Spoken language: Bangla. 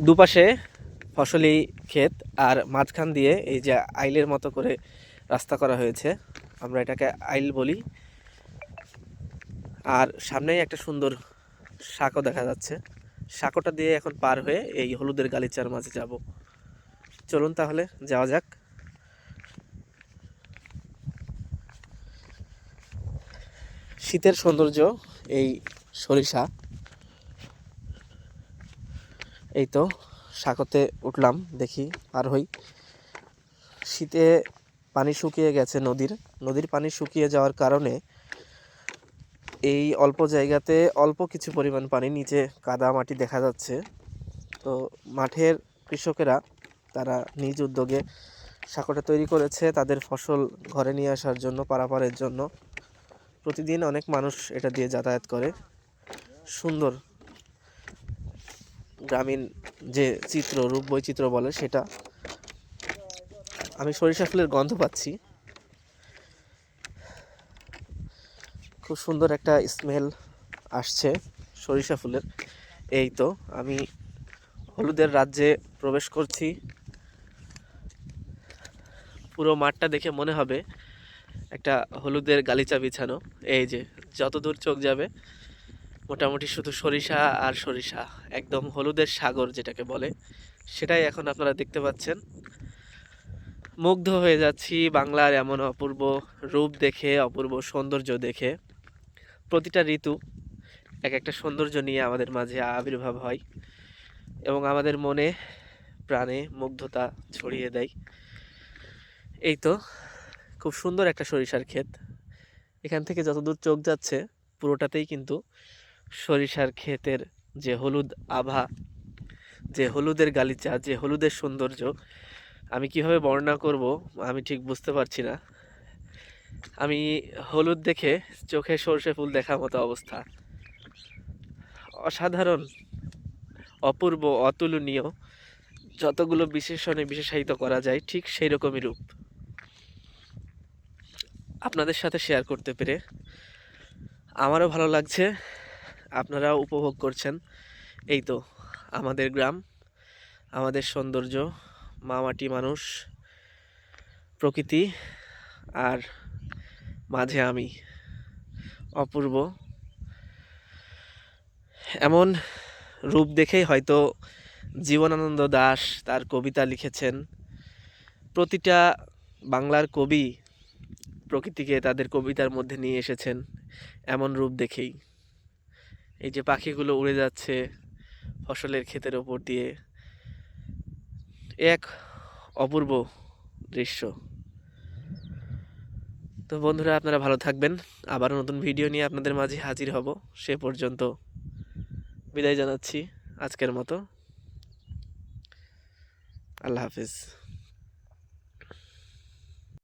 দুপাশে ফসলি ক্ষেত আর মাঝখান দিয়ে এই যে আইলের মতো করে রাস্তা করা হয়েছে। আমরা এটাকে আইল বলি। আর সামনেই একটা সুন্দর সাঁকো দেখা যাচ্ছে। সাঁকোটা দিয়ে এখন পার হয়ে এই হলুদের গালিচার মাঝে যাব। চলুন তাহলে, যাওয়া যাক। শীতের সৌন্দর্য এই সরিষা। এই তো সাঁকোতে উঠলাম, দেখি পার হই। শীতে পানি শুকিয়ে গেছে নদীর। নদীর পানি শুকিয়ে যাওয়ার কারণে এই অল্প জায়গাতে অল্প কিছু পরিমাণ পানি, নিচে কাদা মাটি দেখা যাচ্ছে। তো মাঠের কৃষকেরা, তারা নিজ উদ্যোগে সাঁকোটা তৈরি করেছে। তাদের ফসল ঘরে নিয়ে আসার জন্য, পারাপারের জন্য। প্রতিদিন অনেক মানুষ এটা দিয়ে যাতায়াত করে। সুন্দর গ্রামীণ যে চিত্র রূপ বৈচিত্র্য বলে সেটা। আমি সরিষা ফুলের গন্ধ পাচ্ছি। খুব সুন্দর একটা স্মেল আসছে সরিষা ফুলের। এই তো, আমি হলুদের রাজ্যে প্রবেশ করছি। পুরো মাঠটা দেখে মনে হবে একটা হলুদের গালিচা বিছানো। এই যে যত দূর চোখ যাবে মোটামুটি শুধু সরিষা আর সরিষা, একদম হলুদের সাগর যেটাকে বলে, সেটাই এখন আপনারা দেখতে পাচ্ছেন। মুগ্ধ হয়ে যাচ্ছি বাংলার এমন অপূর্ব রূপ দেখে, অপূর্ব সৌন্দর্য দেখে। প্রতিটা ঋতু এক একটা সৌন্দর্য নিয়ে আমাদের মাঝে আবির্ভাব হয় এবং আমাদের মনে, প্রাণে মুগ্ধতা ছড়িয়ে দেয়। এই তো, খুব সুন্দর একটা সরিষার ক্ষেত। এখান থেকে যতদূর চোখ যাচ্ছে, পুরোটাতেই কিন্তু সরিষার ক্ষেতের যে হলুদ আভা, যে হলুদের গালিচা, যে হলুদের সৌন্দর্য, আমি কীভাবে বর্ণনা করব আমি ঠিক বুঝতে পারছি না। আমি হলুদ দেখে চোখে সর্ষে ফুল দেখার মতো অবস্থা। অসাধারণ, অপূর্ব, অতুলনীয়, যতগুলো বিশেষণে বিশেষায়িত করা যায় ঠিক সেই রকমই রূপ। আপনাদের সাথে শেয়ার করতে পেরে আমারও ভালো লাগছে। আপনারাও উপভোগ করছেন। এই তো, আমাদের গ্রাম, আমাদের সৌন্দর্য, মামাটি মানুষ, প্রকৃতি, আর মাঝে আমি, অপূর্ব। এমন রূপ দেখেই হয়তো জীবনানন্দ দাশ তার কবিতা লিখেছেন। প্রতিটা বাংলার কবি প্রকৃতিকে তাদের কবিতার মধ্যে নিয়ে এসেছেন, এমন রূপ দেখেই। এই যে পাখিগুলো উড়ে যাচ্ছে ফসলের ক্ষেতের ওপর দিয়ে, এক অপূর্ব দৃশ্য। তো বন্ধুরা, আপনারা ভালো থাকবেন। আবার নতুন ভিডিও নিয়ে আপনাদের মাঝে হাজির হব। সে পর্যন্ত বিদায় জানাচ্ছি আজকের মতো। আল্লাহ হাফিজ।